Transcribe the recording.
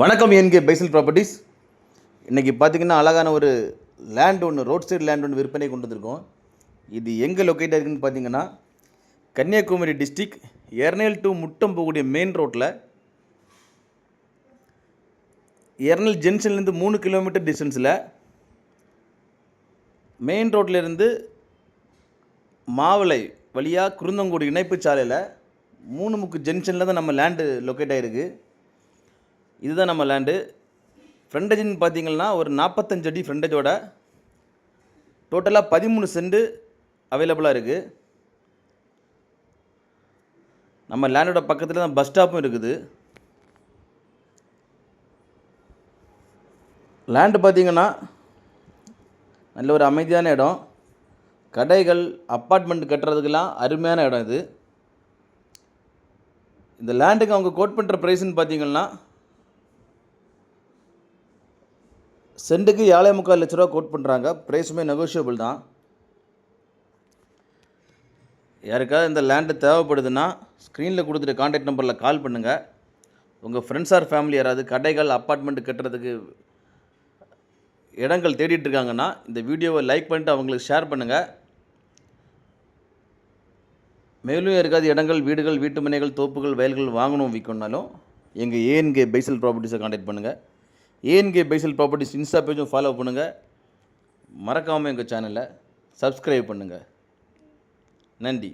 வணக்கம் என்கே பைசல் ப்ராப்பர்ட்டிஸ். இன்றைக்கி பார்த்தீங்கன்னா அழகான ஒரு லேண்ட் ஒன்று ரோட் சைடு லேண்ட் ஒன்று விற்பனை கொண்டு வந்திருக்கோம். இது எங்கே லொக்கேட் இருக்குன்னு பார்த்தீங்கன்னா கன்னியாகுமரி டிஸ்ட்ரிக் எர்னேல் டு முட்டம் போகக்கூடிய மெயின் ரோட்டில் எர்னல் ஜங்ஷன்லேருந்து மூணு கிலோமீட்டர் டிஸ்டன்ஸில் மெயின் ரோட்லேருந்து மாவளை வழியாக குருந்தங்குடி இணைப்பு சாலையில் மூணு முக்கு ஜங்ஷனில் தான் நம்ம லேண்டு லொக்கேட் ஆகிருக்கு இதுதான் நம்ம லேண்டு ஃப்ரண்டேஜ்னு பார்த்தீங்கன்னா ஒரு நாற்பத்தஞ்சு அடி ஃப்ரண்டேஜோட டோட்டலாக பதிமூணு செண்டு அவைலபிளாக இருக்குது நம்ம லேண்டோட பக்கத்தில் தான் பஸ் ஸ்டாப்பும் இருக்குது. லேண்டு பார்த்தீங்கன்னா நல்ல ஒரு அமைதியான இடம். கடைகள் அப்பார்ட்மெண்ட் கட்டுறதுக்கெல்லாம் அருமையான இடம் இது. இந்த லேண்டுக்கு அவங்க கோட் பண்ணுற ப்ரைஸ்ன்னு பார்த்தீங்கன்னா சென்ட்டுக்கு ஏழை முக்கால் லட்ச ரூபா கோட் பண்ணுறாங்க ப்ரைஸுமே நெகோஷியபிள் தான். யாருக்காவது இந்த லேண்டு தேவைப்படுதுன்னா ஸ்க்ரீனில் கொடுத்துட்டு காண்டாக்ட் நம்பரில் கால் பண்ணுங்கள் உங்கள் ஃப்ரெண்ட்ஸ் ஆர் ஃபேமிலி யாராவது கடைகள் அப்பார்ட்மெண்ட் கட்டுறதுக்கு இடங்கள் தேடிட்டு இருக்காங்கன்னா இந்த வீடியோவை லைக் பண்ணிட்டு அவங்களுக்கு ஷேர் பண்ணுங்கள் மேலும் யாருக்காவது இடங்கள் வீடுகள் வீட்டு மனைகள் தோப்புகள் வயல்கள் வாங்கணும் விற்கணும்னாலும் எங்கள் ஏஎன்கே பைசல் ப்ராப்பர்ட்டிஸை காண்டாக்ட் பண்ணுங்கள் ஏஎன்கே பைசல் ப்ராப்பர்ட்டிஸ் இன்ஸ்டா பேஜும் ஃபாலோ பண்ணுங்கள் மறக்காமல் எங்கள் சேனலை சப்ஸ்கிரைப் பண்ணுங்கள் நன்றி.